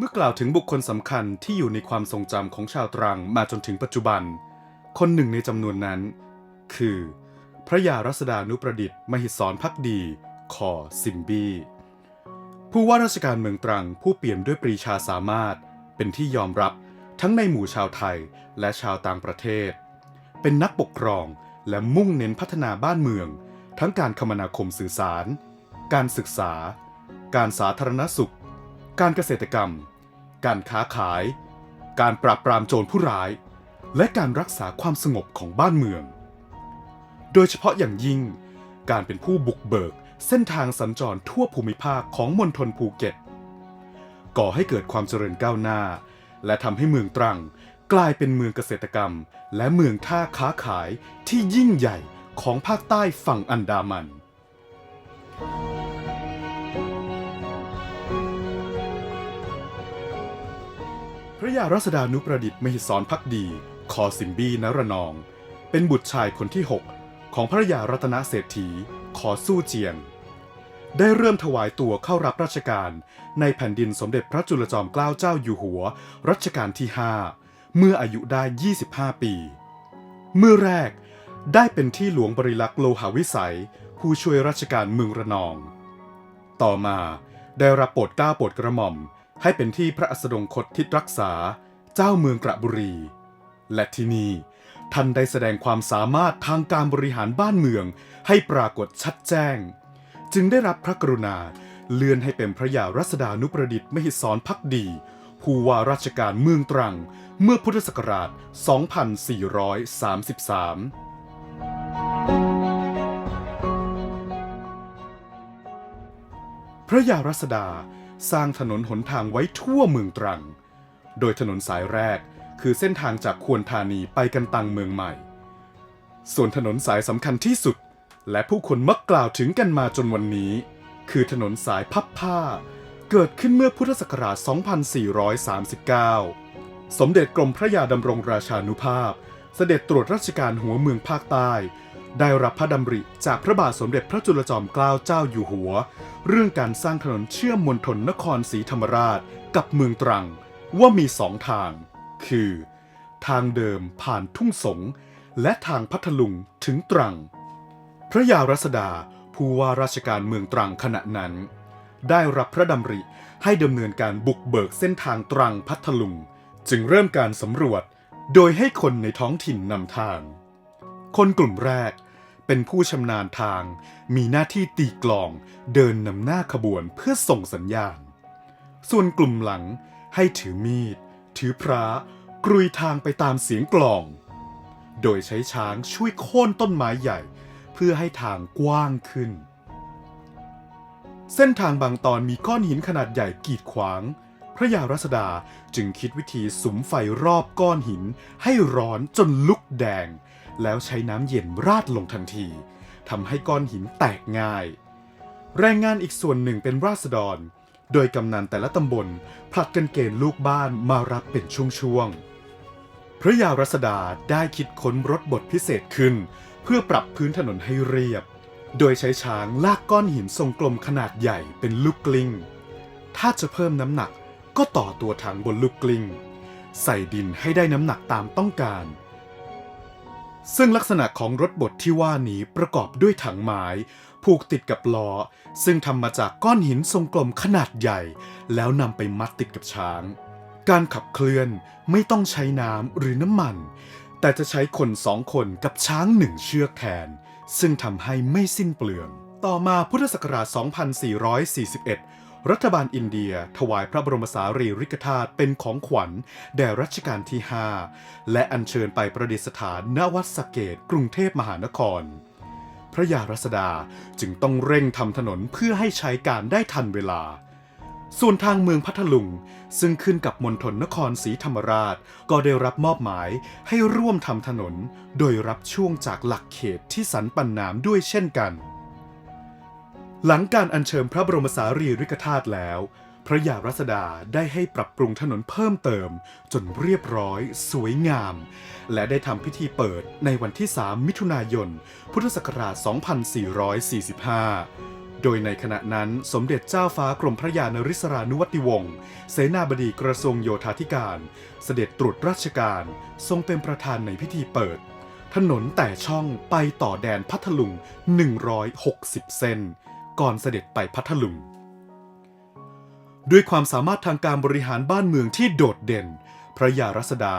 เมื่อกล่าวถึงบุคคลสำคัญที่อยู่ในความทรงจำของชาวตรังมาจนถึงปัจจุบัน คนหนึ่งในจำนวนนั้น คือ พระยารัศดานุประดิษฐ์มหิศรพักดี คอซิมบีผู้ว่าราชการเมืองตรังผู้เปี่ยมด้วยปรีชาสามารถ เป็นที่ยอมรับทั้งในหมู่ชาวไทยและชาวต่างประเทศ เป็นนักปกครองและมุ่งเน้นพัฒนาบ้านเมือง ทั้งการคมนาคมสื่อสาร การศึกษา การสาธารณสุข การเกษตรกรรม การค้าขาย การปราบปรามโจรผู้ร้าย และการรักษาความสงบของบ้านเมือง โดยเฉพาะอย่างยิ่ง การเป็นผู้บุกเบิกเส้นทางสัญจรทั่วภูมิภาคของมณฑลภูเก็ต ก่อให้เกิดความเจริญก้าวหน้า และทำให้เมืองตรังกลายเป็นเมืองเกษตรกรรม และเมืองท่าค้าขายที่ยิ่งใหญ่ของภาคใต้ฝั่งอันดามัน ยารัศดานุประดิษฐ์มหิศรพักดี คอสิมบีนรนอง เป็นบุตรชายคนที่ 6 ของพระยารัตนเศรษฐี ขอสู้เจียง ได้เริ่มถวายตัวเข้ารับราชการ ในแผ่นดินสมเด็จพระจุลจอมเกล้าเจ้าอยู่หัว รัชกาลที่ 5 เมื่ออายุได้ 25 ปี เมื่อแรกได้เป็นที่หลวงบริลักษ์โลหาวิสัย ผู้ช่วยราชการเมืองระนอง ต่อมาได้รับโปรดเกล้าโปรดกระหม่อม ให้เป็นที่พระอัสดงคตทิศรักษาเจ้าเมืองกระบุรี และที่นี่ท่านได้แสดงความสามารถทางการบริหารบ้านเมืองให้ปรากฏชัดแจ้ง จึงได้รับพระกรุณาเลื่อนให้เป็นพระยารัศดานุประดิษฐ์มหิศรพักดีผู้ว่าราชการเมืองตรังเมื่อพุทธศักราช 2433พระยารัศดา สร้างถนนหนทางไว้ทั่วเมืองตรัง โดยถนนสายแรกคือเส้นทางจากควรธานีไปกันตังเมืองใหม่ ส่วนถนนสายสำคัญที่สุด และผู้คนมักกล่าวถึงกันมาจนวันนี้ คือถนนสายพับผ้า เกิดขึ้นเมื่อพุทธศักราช 2439 สมเด็จกรมพระยาดำรงราชานุภาพ เสด็จตรวจราชการหัวเมืองภาคใต้ ได้รับพระดำริจากพระบาทสมเด็จพระจุลจอมเกล้าเจ้าอยู่หัว เรื่องการสร้างถนนเชื่อมมณฑลนครศรีธรรมราชกับเมืองตรัง ว่ามีสองทาง คือ ทางเดิมผ่านทุ่งสง และทางพัทลุงถึงตรัง พระยารัศดาผู้ว่าราชการเมืองตรังขณะนั้น ได้รับพระดำริให้ดำเนินการบุกเบิกเส้นทางตรังพัทลุง จึงเริ่มการสำรวจ โดยให้คนในท้องถิ่นนำทาง คนกลุ่มแรก เป็นผู้ชำนาญทาง มีหน้าที่ตีกลอง เดินนำหน้าขบวนเพื่อส่งสัญญาณ ส่วนกลุ่มหลังให้ถือมีด ถือพระกรุยทางไปตามเสียงกลอง โดยใช้ช้างช่วยโค่นต้นไม้ใหญ่ เพื่อให้ทางกว้างขึ้น เส้นทางบางตอนมีก้อนหินขนาดใหญ่กีดขวาง พระยารัศดาจึงคิดวิธีสุมไฟรอบก้อนหินให้ร้อนจนลุกแดง แล้วใช้น้ำเย็นราดลงทันทีทำให้ก้อนหินแตกง่าย แรงงานอีกส่วนหนึ่งเป็นราษฎร โดยกำนันแต่ละตำบลผลัดกันเกณฑ์ลูกบ้านมารับเป็นช่วงๆ พระยารัศดาได้คิดค้นรถบดพิเศษขึ้น เพื่อปรับพื้นถนนให้เรียบ โดยใช้ช้างลากก้อนหินทรงกลมขนาดใหญ่เป็นลูกกลิ้ง ถ้าจะเพิ่มน้ำหนักก็ต่อตัวถังบนลูกกลิ้ง ใส่ดินให้ได้น้ำหนักตามต้องการ ซึ่งลักษณะของรถบดที่ว่านี้ประกอบด้วยถังไม้ผูกติดกับล้อ ซึ่งทำมาจากก้อนหินทรงกลมขนาดใหญ่ แล้วนำไปมัดติดกับช้าง การขับเคลื่อนไม่ต้องใช้น้ำหรือน้ำมัน แต่จะใช้คนสองคนกับช้างหนึ่งเชือกแทน ซึ่งทำให้ไม่สิ้นเปลือง ต่อมาพุทธศักราช 2441 รัฐบาลอินเดียถวายพระบรมสารีริกธาตุเป็นของขวัญ แด่รัชกาลที่ 5 และอัญเชิญไปประดิษฐานณวัดสเกตกรุงเทพมหานคร พระยารัศดาจึงต้องเร่งทำถนนเพื่อให้ใช้การได้ทันเวลา ส่วนทางเมืองพัทลุง ซึ่งขึ้นกับมณฑลนครศรีธรรมราช ก็ได้รับมอบหมายให้ร่วมทำถนน โดยรับช่วงจากหลักเขตที่สันปันน้ำด้วยเช่นกัน หลังการอัญเชิญพระบรมสารีริกธาตุแล้ว พระยารัศดาได้ให้ปรับปรุงถนนเพิ่มเติม จนเรียบร้อย สวยงาม และได้ทำพิธีเปิดในวันที่ 3 มิถุนายน พุทธศักราช 2445โดยในขณะนั้นสมเด็จเจ้าฟ้ากรมพระยานริศรานุวัติวงศ์เสนาบดีกระทรวงโยธาธิการ เสด็จตรวจราชการ ทรงเป็นประธานในพิธีเปิด ถนนแต่ช่องไปต่อแดนพัทลุง 160เซน ก่อนเสด็จไปพัทลุง ด้วยความสามารถทางการบริหารบ้านเมืองที่โดดเด่น พระยารัศดา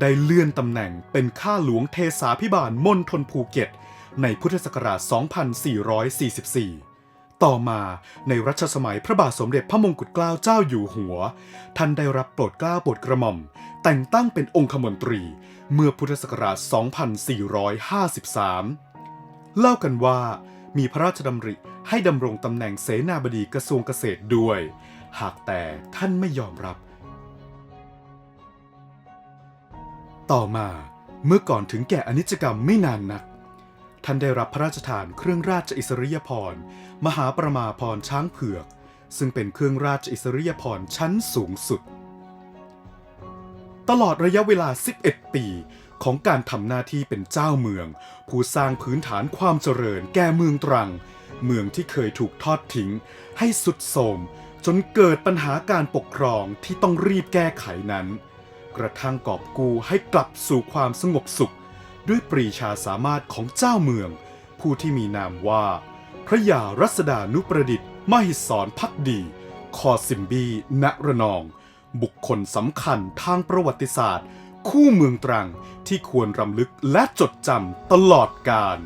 ได้เลื่อนตำแหน่งเป็นข้าหลวงเทสาพิบาลมณฑลภูเก็ต ในพุทธศักราช 2444 ต่อมาในรัชสมัยพระบาทสมเด็จพระมงกุฎเกล้าเจ้าอยู่หัว ท่านได้รับโปรดเกล้าโปรดกระหม่อม แต่งตั้งเป็นองคมนตรีเมื่อพุทธศักราช 2453 เล่ากันว่า มีพระราชดำริให้ดำรงตำแหน่งเสนาบดีกระทรวงเกษตรด้วย หากแต่ท่านไม่ยอมรับ ต่อมาเมื่อก่อนถึงแก่อนิจกรรมไม่นานนัก ท่านได้รับพระราชทานเครื่องราชอิสริยาภรมหาประมาพรช้างเผือก ซึ่งเป็นเครื่องราชอิสริยาภรชั้นสูงสุด ตลอดระยะเวลา 11 ปี ของการทำหน้าที่เป็นเจ้าเมือง ผู้สร้างพื้นฐานความเจริญแก่เมืองตรัง เมืองที่เคยถูกทอดทิ้ง ให้สุดโทรมจนเกิดปัญหาการปกครองที่ต้องรีบแก้ไขนั้น กระทั่งกอบกู้ให้กลับสู่ความสงบสุข ด้วยปรีชาสามารถของเจ้าเมือง ผู้ที่มีนามว่า พระยารัศดานุประดิษฐ์มหิศรพักดี คอซิมบีณระนอง บุคคลสำคัญทางประวัติศาสตร์ คู่เมืองตรังที่ควรรำลึกและจดจำตลอดกาล